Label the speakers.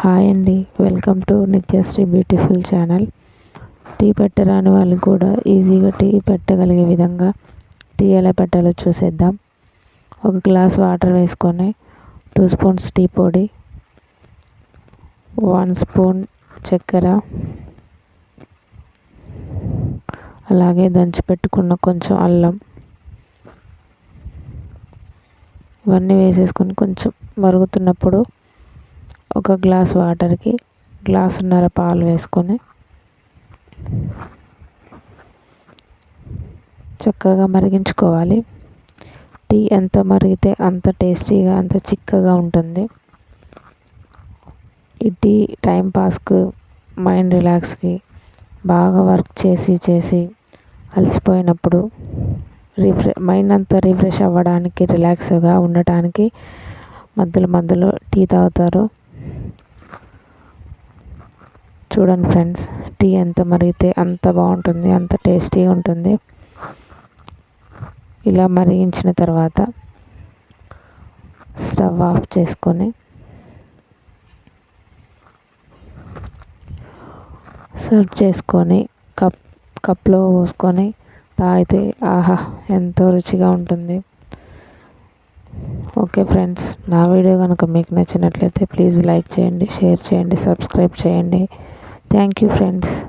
Speaker 1: Hi అండి. Welcome to Nityasri beautiful channel. Tea పెట్టరాని వాళ్ళు కూడా ఈజీగా టీ పెట్టగలిగే విధంగా టీ ఎలా పెట్టాలో చూసేద్దాం. ఒక గ్లాస్ వాటర్ వేసుకొని టూ స్పూన్స్ టీ పొడి వన్ స్పూన్ చక్కెర అలాగే దంచి పెట్టుకున్న కొంచెం అల్లం ఇవన్నీ వేసేసుకొని కొంచెం మరుగుతున్నప్పుడు ఒక గ్లాస్ వాటర్కి గ్లాసున్నర పాలు వేసుకొని చక్కగా మరిగించుకోవాలి. టీ ఎంత మరిగితే అంత టేస్టీగా అంత చిక్కగా ఉంటుంది. ఈ టీ టైంపాస్కు మైండ్ రిలాక్స్కి బాగా వర్క్ చేసి చేసి అలసిపోయినప్పుడు రిఫ్రె మైండ్ అంతా రిఫ్రెష్ అవ్వడానికి రిలాక్స్గా ఉండటానికి మధ్యలో మధ్యలో టీ తాగుతారు. చూడండి ఫ్రెండ్స్ టీ ఎంత మరిగితే అంత బాగుంటుంది అంత టేస్టీగా ఉంటుంది. ఇలా మరిగించిన తర్వాత స్టవ్ ఆఫ్ చేసుకొని సర్వ్ చేసుకొని కప్ కప్లో పోసుకొని తాగితే ఆహా ఎంతో రుచిగా ఉంటుంది. ఓకే ఫ్రెండ్స్ నా వీడియో కనుక మీకు నచ్చినట్లయితే ప్లీజ్ లైక్ చేయండి షేర్ చేయండి సబ్స్క్రైబ్ చేయండి. Thank you friends.